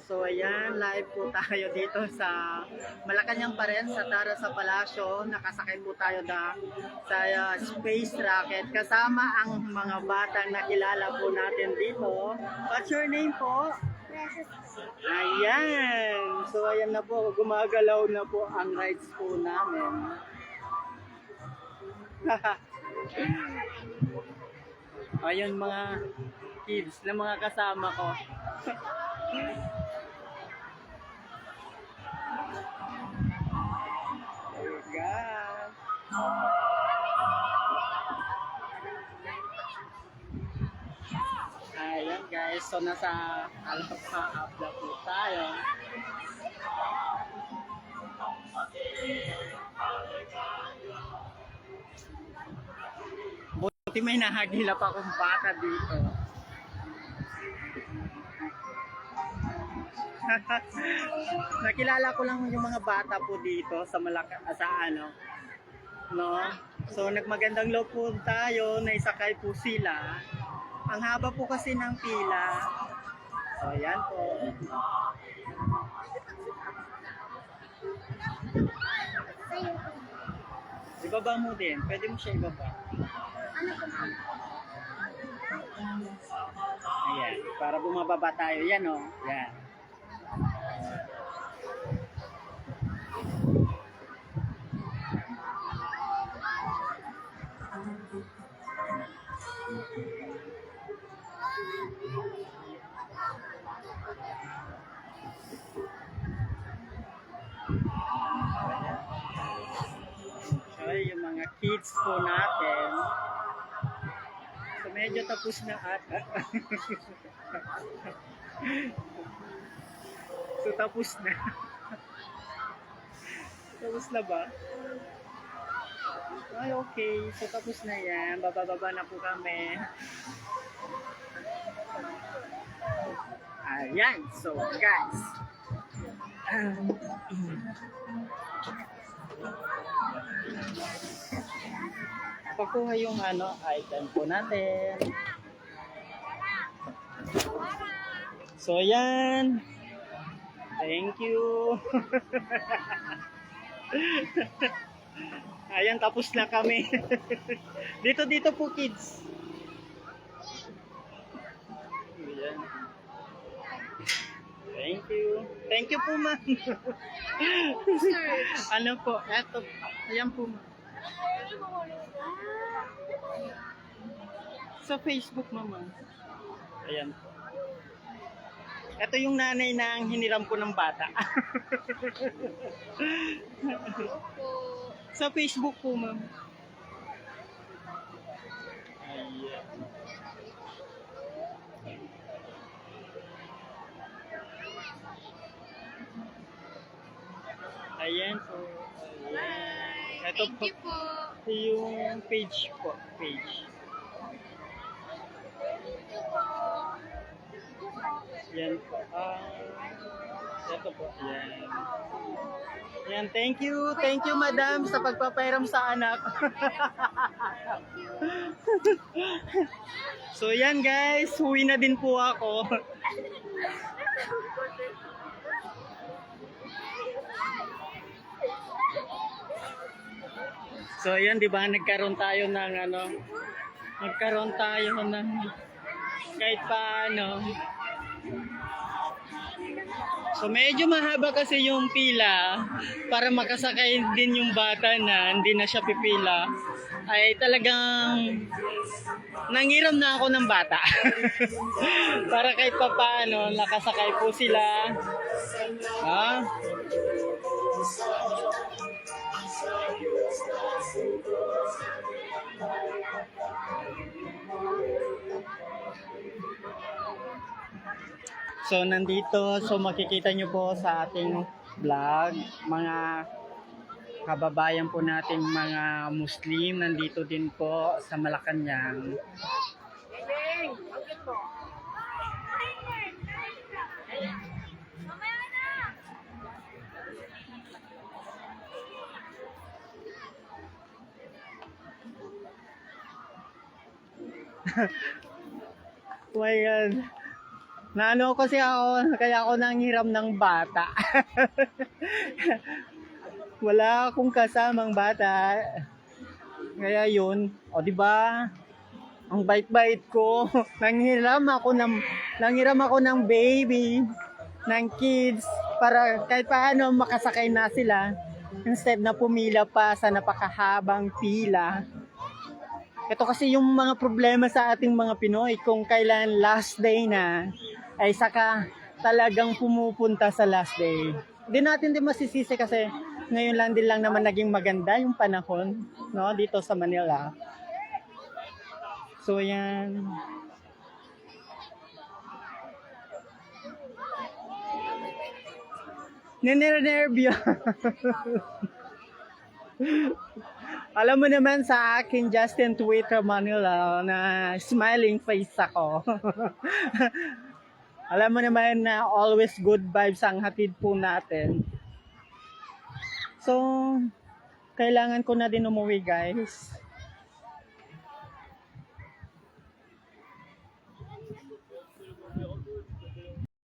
So ayan, live po tayo dito sa Malacanang pa rin sa Tara sa Palasyo. Nakasakay po tayo na sa uh, space rocket kasama ang mga batang nakilala po natin dito. What's your name po? Ayan. So ayan na po, gumagalaw na po ang rides po namin. Ayun mga kids na mga kasama ko. Ayan. Guys, so nasa Alpha Abla po tayo. Buti may nahagila pa akong bata dito. Nakilala ko lang yung mga bata po dito sa Malaka sa ano. No? So nagmagandang loob po tayo, naisakay po sila. Ang haba po kasi ng pila. So ayan po. Ibaba mo din. Pwede mo siya ibaba. Ayan. Para bumababa tayo. Yan o. Oh. Yan. So, yung mga kids po natin. So, medyo tapos na ata. so, tapos na. tapos na ba? Ay, okay. So, tapos na yan. Babababa na po kami. Ayan. So, guys. Um, pakuha yung ano, item po natin. So, ayan. Thank you. ayan, tapos na kami. dito, dito po, kids. Ayan. Thank you. Thank you po, ma'am. ano po, eto. Ayan po, ma'am. Sa Facebook, mama. Ayan po. Ito yung nanay na ang hiniram ko ng bata. Sa Facebook po, ma'am. Ayan. Ayan po. Ayan. Ito Thank po, you po. yung page po. Page. Yan po. Ah, ito po. Yan. Yan, thank you. Thank you, madam, sa pagpapairam sa anak. so, yan guys. Huwi na din po ako. So, yan, di ba, nagkaroon tayo ng ano, nagkaroon tayo ng kahit paano. So medyo mahaba kasi yung pila para makasakay din yung bata na hindi na siya pipila ay talagang nangiram na ako ng bata. para kahit pa paano nakasakay po sila. Ha? So nandito, so makikita nyo po sa ating vlog, mga kababayan po nating mga Muslim nandito din po sa Malacanang. Ayan. Naano kasi ako, kaya ako nanghiram ng bata. Wala akong kasamang bata. Kaya yun, o di ba? Ang bait-bait ko. nanghiram ako ng nanghiram ako ng baby, ng kids para kahit paano makasakay na sila instead na pumila pa sa napakahabang pila. Ito kasi yung mga problema sa ating mga Pinoy kung kailan last day na ay saka talagang pumupunta sa last day. Hindi natin din masisisi kasi ngayon lang din lang naman naging maganda yung panahon no dito sa Manila. So yan. Ninenervyo. Alam mo naman sa akin, Justin Twitter Manila, na smiling face ako. Alam mo naman na always good vibes ang hatid po natin. So, kailangan ko na din umuwi guys.